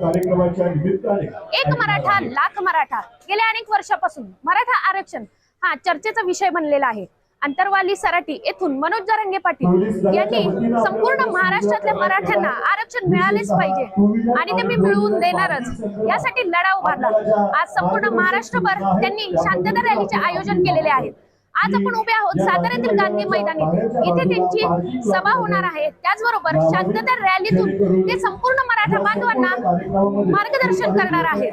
कार्यक्रमाच्या निमित्ताने एक मराठा लाख मराठा. गेल्या अनेक वर्षापासून मराठा आरक्षण हा चर्चेचा विषय बनलेला आहे. अंतरवाली सराटी येथून मनोज जरंगे पाटील यांनी संपूर्ण महाराष्ट्रातल्या मराठ्यांना आरक्षण मिळालेच पाहिजे आणि ते मी मिळवून देणारच. यासाठी लढा उभारला आज संपूर्ण महाराष्ट्रभर त्यांनी शांतता रॅलीचे आयोजन केलेले आहे. आज आपण उभे आहोत साताऱ्यातील गांधी मैदानी. इथे त्यांची सभा होणार आहे. त्याचबरोबर शांतता रॅलीतून ते संपूर्ण मराठा बांधवांना मार्गदर्शन करणार आहेत.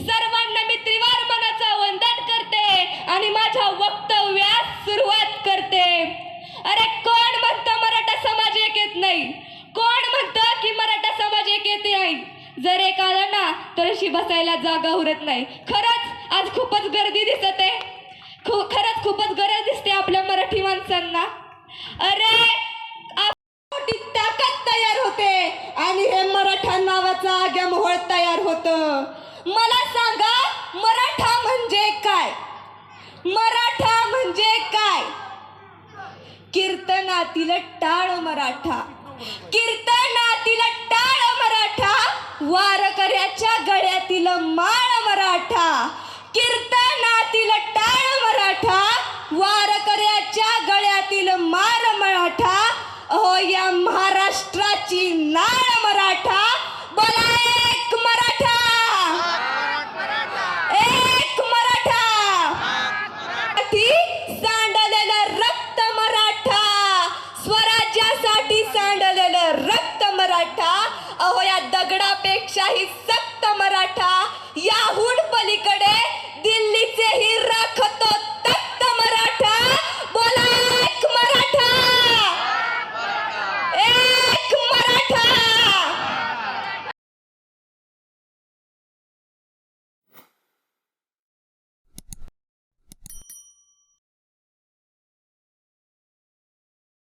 सर्वांना मी त्रिवार मनाचा वंदन करते आणि माझ्या वक्तव्यास सुरुवात करते. अरे कोण म्हणतं मराठा समाज एक येत नाही? कोण म्हणतं की मराठा समाज एक येते आहे जर एक आला ना तर अशी बसायला जागा उरत नाही. खरंच आज खूपच गर्दी दिसत. आहे खू खरंच खूपच गरज दिसते आपल्या मराठी माणसांना. अरे मोठी ताकद तयार होते आणि हे मराठा नावाचा आग्या मोहळ तयार होतं. मला सांगा मराठा म्हणजे काय? मराठा म्हणजे काय? कीर्तनातील टाळ मराठा. कीर्तनातील टाळ मराठा वारकऱ्याच्या गळ्यातील माळ मराठा. कीर्तनातील टाळ मराठा Shahid